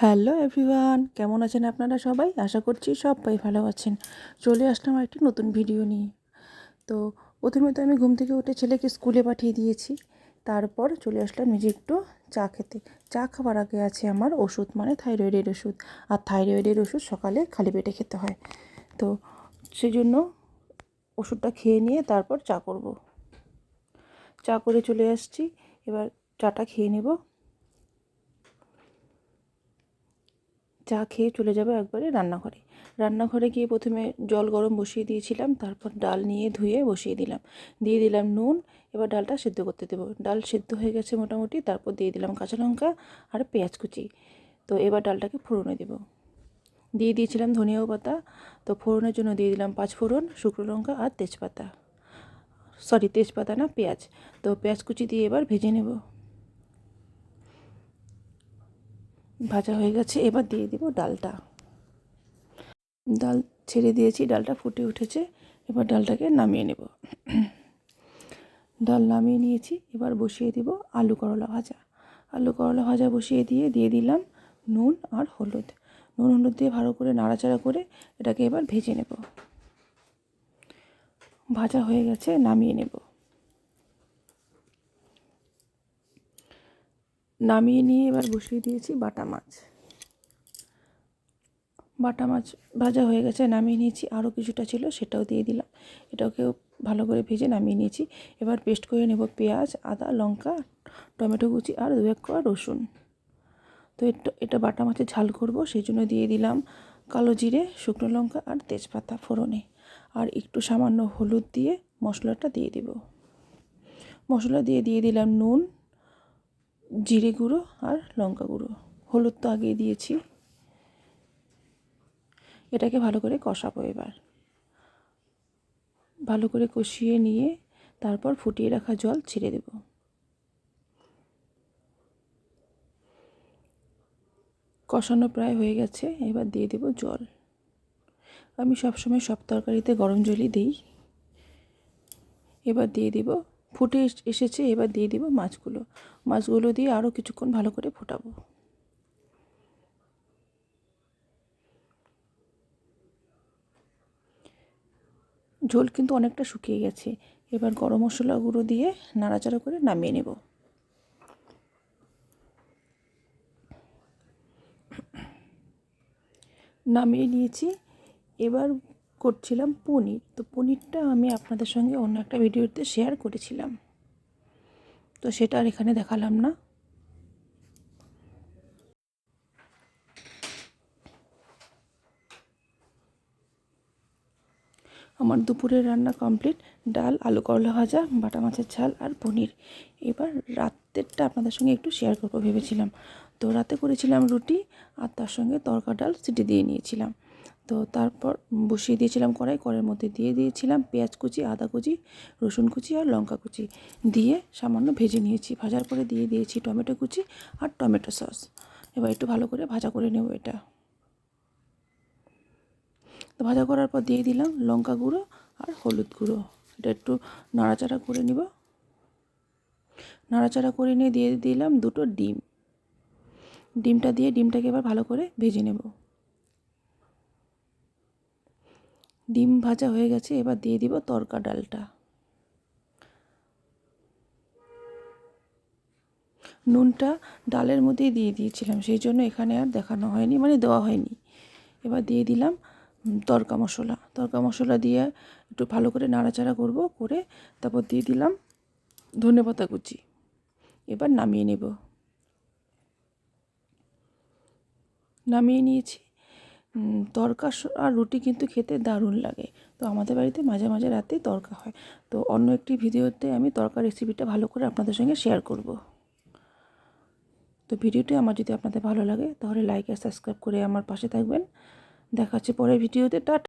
Hello everyone, কেমন আছেন আপনারা সবাই? আশা করছি সবাই ভালো আছেন। চলে আসলাম একটি নতুন ভিডিও নিয়ে। তো প্রথমে তো আমি ঘুম থেকে উঠে ছেলেকে স্কুলে পাঠিয়ে দিয়েছি। তারপর চলে আসলাম নিজে একটু চা খেতে। চা খাবার আগে আছে আমার ওষুধ মানে থাইরয়েডের ওষুধ। আর থাইরয়েডের ওষুধ সকালে খালি পেটে খেতে হয়। তো সেই জন্য ওষুধটা খেয়ে নিয়ে তারপর চা করব। চা করে চলে আসছি। এবার চাটা খেয়ে নেব। চা খেয়ে চলে যাব একবারে রান্নাঘরে। রান্নাঘরে গিয়ে প্রথমে জল গরম বসিয়ে দিয়েছিলাম, তারপর ডাল নিয়ে ধুয়ে বসিয়ে দিলাম। দিয়ে দিলাম নুন, এবার ডালটা সেদ্ধ করতে দেবো। ডাল সেদ্ধ হয়ে গেছে মোটামুটি, তারপর দিয়ে দিলাম কাঁচা লঙ্কা আর পেঁয়াজ কুচি। তো এবার ডালটাকে ফোড়নে দেবো। দিয়ে দিয়েছিলাম ধনিয়াও পাতা। তো ফোড়নের জন্য দিয়ে দিলাম পাঁচ ফোড়ন, শুকনো লঙ্কা আর তেজপাতা। সরি, তেজপাতা না, পেঁয়াজ। তো পেঁয়াজ কুচি দিয়ে এবার ভেজে নেব। ভাজা হয়ে গেছে। এবার দিয়ে দিব ডালটা। ডাল ছেড়ে দিয়েছি, ডালটা ফুটে উঠেছে। এবার ডালটাকে নামিয়ে নেব। ডাল নামিয়ে নিয়েছি, এবার বসিয়ে দিব আলু করলা ভাজা। আলু করলা ভাজা বসিয়ে দিয়ে দিয়ে দিলাম নুন আর হলুদ। নুন, হলুদ দিয়ে ভালো করে নাড়াচাড়া করে এটাকে এবার ভেজে নেব। ভাজা হয়ে গেছে, নামিয়ে নেব। নামিয়ে নিয়ে এবার বসিয়ে দিয়েছি বাটা মাছ। বাটা মাছ ভাজা হয়ে গেছে, নামিয়ে নিয়েছি। আরও কিছুটা ছিল, সেটাও দিয়ে দিলাম। এটাকেও ভালো করে ভেজে নামিয়ে নিয়েছি। এবার পেস্ট করে নেব পেঁয়াজ, আদা, লঙ্কা, টমেটো কুচি আর দু এক কোয়া রসুন। তো এটা বাটা মাছের ঝাল করব, সেই জন্য দিয়ে দিলাম কালো জিরে, শুকনো লঙ্কা আর তেজপাতা ফোড়নে। আর একটু সামান্য হলুদ দিয়ে মশলাটা দিয়ে দেব। মশলা দিয়ে দিয়ে দিলাম নুন জিরে গুঁড়ো আর লঙ্কা গুঁড়ো। হলুদ তো আগে দিয়েছি। এটাকে ভালো করে কষাবো এবার। ভালো করে কষিয়ে নিয়ে তারপর ফুটিয়ে রাখা জল ছেড়ে দেব। কষানো প্রায় হয়ে গেছে, এবার দিয়ে দেব জল। আমি সবসময় সব তরকারিতে গরম জলই দিই। এবার দিয়ে দিব ফুটে এসেছে, এবার দিয়ে দিব মাছগুলো। মাছগুলো দিয়ে আরও কিছুক্ষণ ভালো করে ফোটাবো। ঝোল কিন্তু অনেকটা শুকিয়ে গেছে। এবার গরম মশলা গুঁড়ো দিয়ে নাড়াচাড়া করে নামিয়ে নেব। নামিয়ে নিয়েছি। এবার করছিলাম পনির। তো পনিরটা আমি আপনাদের সঙ্গে অন্য একটা ভিডিওতে শেয়ার করেছিলাম। তো সেটা আর এখানে দেখালাম না। আমার দুপুরের রান্না কমপ্লিট ডাল, আলু করলা ভাজা, বাটা মাছের ঝাল আর পনির। এবার রাতেরটা আপনাদের সঙ্গে একটু শেয়ার করব ভেবেছিলাম। তো রাতে করেছিলাম রুটি আর তার সঙ্গে তরকা, ডাল সিটি দিয়ে নিয়েছিলাম। তো তারপর বসিয়ে দিয়েছিলাম কড়াই, কড়াইয়ের মধ্যে দিয়ে দিয়েছিলাম পেঁয়াজ কুচি, আদা কুচি, রসুন কুচি আর লঙ্কা কুচি। দিয়ে সামান্য ভেজে নিয়েছি, ভাজার পরে দিয়ে দিয়েছি টমেটো কুচি আর টমেটো সস। এবার একটু ভালো করে ভাজা করে নেব এটা। তো ভাজা করার পর দিয়ে দিলাম লঙ্কা গুঁড়ো আর হলুদ গুঁড়ো। এটা একটু নাড়াচাড়া করে নিব। নাড়াচাড়া করে নিয়ে দিয়ে দিলাম দুটো ডিম। ডিমটা দিয়ে ডিমটাকে এবার ভালো করে ভেজে নেব। ডিম ভাজা হয়ে গেছে, এবার দিয়ে দিব তরকা ডালটা। নুনটা ডালের মধ্যেই দিয়ে দিয়েছিলাম, সেই জন্য এখানে আর দেখানো হয়নি মানে দেওয়া হয়নি। এবার দিয়ে দিলাম তরকা মশলা। তরকা মশলা দিয়ে একটু ভালো করে নাড়াচাড়া করব, করে তারপর দিয়ে দিলাম ধনে পাতা কুচি। এবার নামিয়ে নেব। নামিয়ে নিয়েছি। তরকা আর রুটি কিন্তু খেতে দারুণ লাগে। তো আমাদের বাড়িতে মাঝে মাঝে রাতে তরকা হয়। তো অন্য একটি ভিডিওতে আমি তরকার রেসিপিটা ভালো করে আপনাদের সঙ্গে শেয়ার করব। তো ভিডিওটি আমার যদি আপনাদের ভালো লাগে, তাহলে লাইক আর সাবস্ক্রাইব করে আমার পাশে থাকবেন। দেখা হচ্ছে পরের ভিডিওতে। টাটা!